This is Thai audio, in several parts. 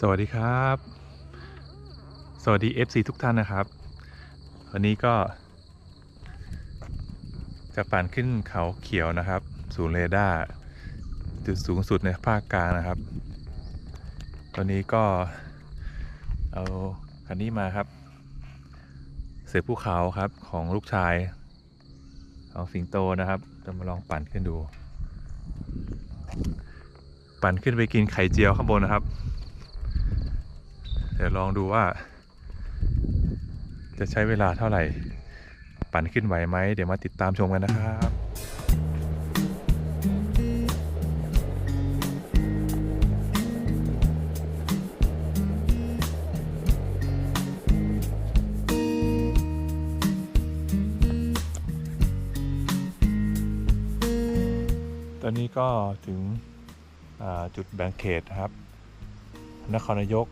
สวัสดีครับ สวัสดี FC ทุกท่านนะครับ วันนี้ก็ จะปั่นขึ้นเขาเขียวนะครับ ศูนย์เรดาร์จุดสูงสุดในภาคกลางนะครับ ตอนนี้ก็เอาคันนี้มาครับ เสือภูเขาครับของลูกชายของสิงโตนะครับ จะมาลองปั่นขึ้นดู ปั่นขึ้นไปกินไข่เจียวข้างบนนะครับ เดี๋ยวลองดูว่า จะใช้เวลาเท่าไหร่ ปั่นขึ้นไหวไหม เดี๋ยวมาติดตามชมกันนะครับตอนนี้ก็ถึงจุดแบ่งเขตครับ นครนายก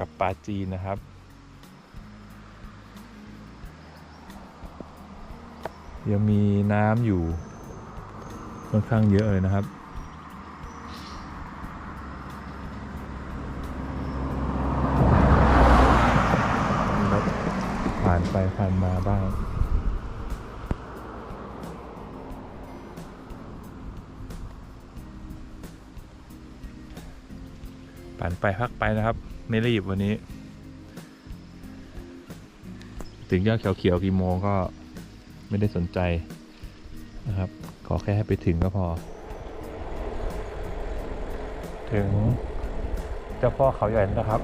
กับปลาจีนนะครับ ยังมีน้ำอยู่ค่อนข้างเยอะเลยนะครับผ่านไปผ่านมาบ้างปั่นไปพักไปนะครับ ไม่รีบวันนี้ ถึงยอดเขียวๆกี่โมงก็ไม่ได้สนใจนะครับ ขอแค่ให้ไปถึงก็พอ ถึงเจ้าพ่อเขาใหญ่นะครับ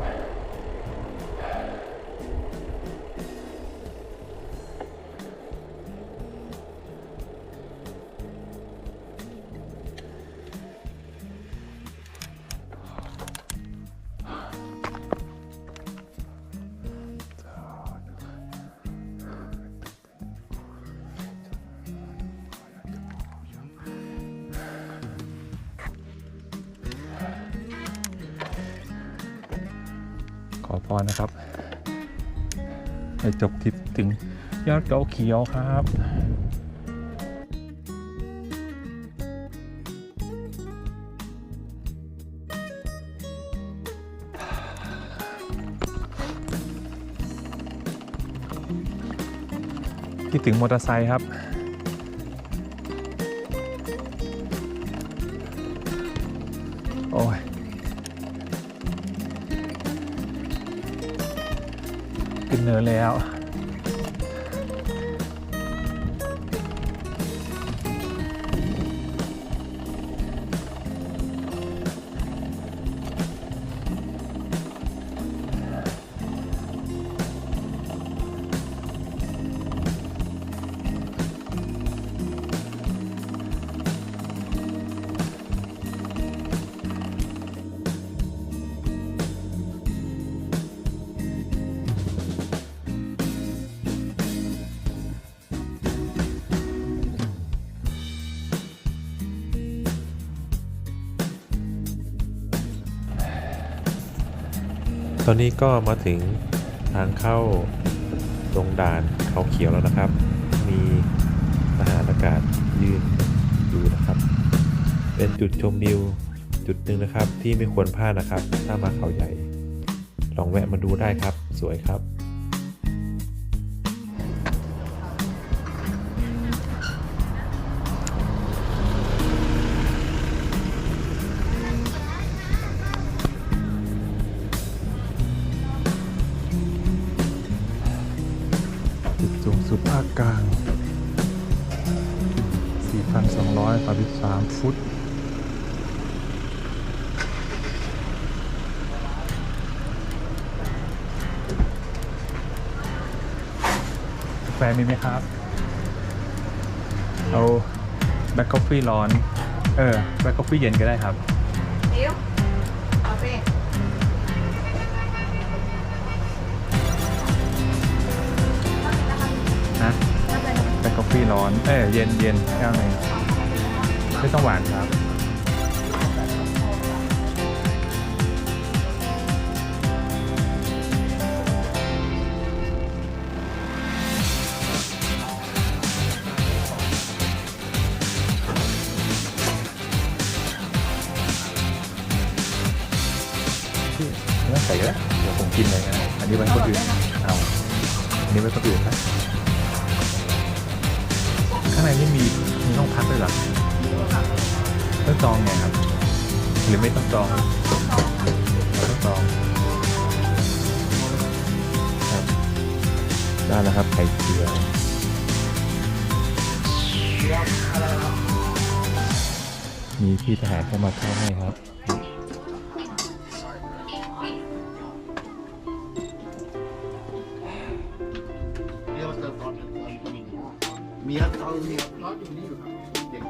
ขอพรนะครับให้จบทริปถึงยอดเขาเขียวครับคิดถึงมอเตอร์ไซค์ครับ โอ้ย ขึ้นเตอนนี้ก็มาถึงทางเข้าตรงด่านเขาเขียวแล้วนะครับ มีทหารอากาศยืนอยู่นะครับ เป็นจุดชมวิวจุดหนึ่งนะครับที่ไม่ควรพลาดนะครับ ถ้ามาเขาใหญ่ ลองแวะมาดูได้ครับ สวยครับ สุดภาคกลาง 4,233 ฟุตกาแฟมีไหมครับ เอาแบล็คกาแฟร้อน เออ แบล็คกาแฟเย็นก็ได้ครับเดี๋ยว ร้อนเอ้ยเย็นเย็นแก้วหนึงไม่ต้องหวานครับเต้องใส่ก็ได้เดี๋ยวผมกินเลยก็ได้อันนี้ไว้คนอื่นเอาอันนี้ไว้คนอื่นนะ ข้างในนี่มีมีห้องพักด้วยเหรอต้องจองไงครับ หรือไม่ต้องจองต้องจองครับได้แล้วครับไข่เจียวมีพี่ทหารเข้ามาเข้าให้ครับ มีครับตอนมีครับร้อนอยู่นี่อยู่ครับเด็ก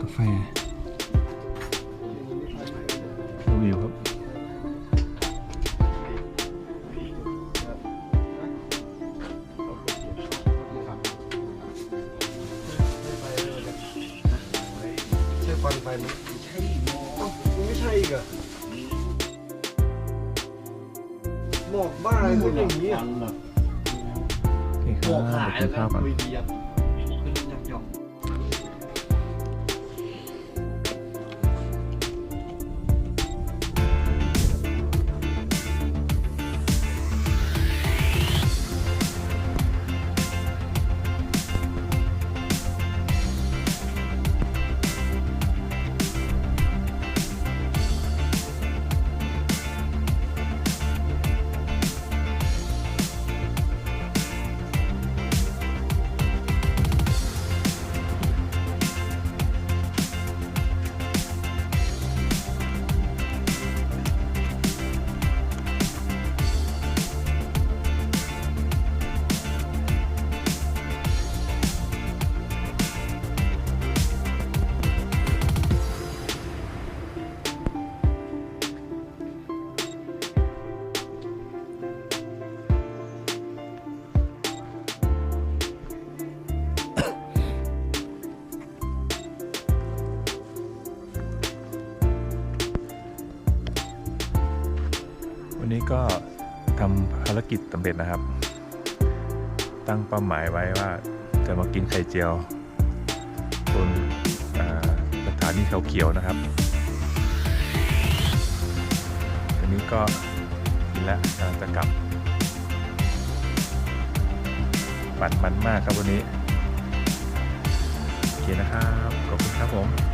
กาแฟดูวิวครับ ใช่ฟันไฟไหมใช่ไม่ใช่อีกอะหมอกบ้าอะไรคนอย่างนี้อะโอเคค หมรัอบกหายเดี๋แล้ยววกินข้าวก่อนก็คุยดีอะขึ้ วันนี้ก็ทำภารกิจสำเร็จนะครับ ตั้งเป้าหมายไว้ว่าจะมากินไข่เจียวบนสถานีเขาเขียวนะครับวันนี้ก็กินแล้วกำลังจะกลับปั่นมันมากครับวันนี้โอเคนะครับ ขอบคุณครับผม